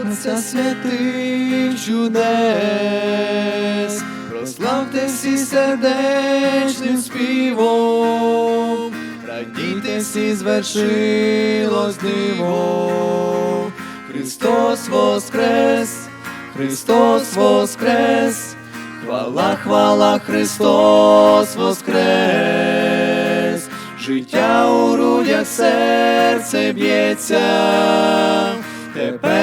Творця святих чудес, прославте всі сердечним співом, радійте всі звершилось диво. Христос воскрес, Христос воскрес, хвала, хвала, Христос воскрес, життя у грудях серце б'ється, тепер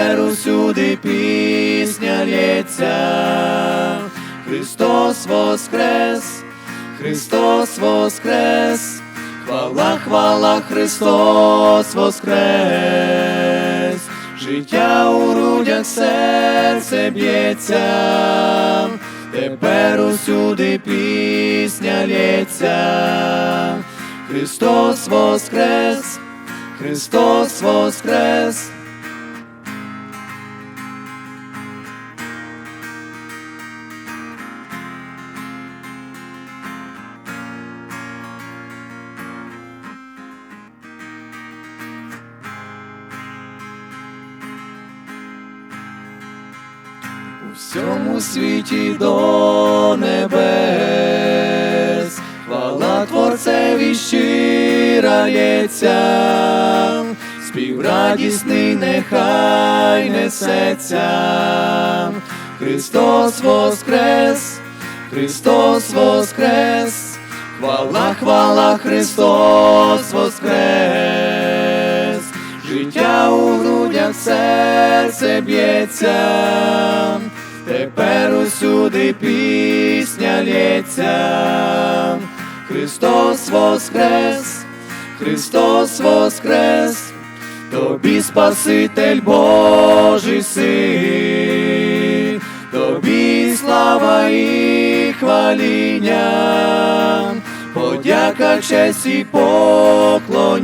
усюди пісня лється. Христос воскрес, Христос воскрес, хвала, хвала, Христос воскрес, життя у грудях серце б'ється, тепер усюди пісня лється. Христос воскрес, Христос воскрес. Всьому світі до небес, хвала Творцеві щира лється, спів нехай несеться, Христос воскрес, Христос воскрес, хвала, хвала, Христос воскрес, життя у грудях серце б'ється, усюди пісня лється. Христос воскрес, Христос воскрес, тобі Спаситель Божий син, тобі слава і хваління, подяка, честь і поклоніння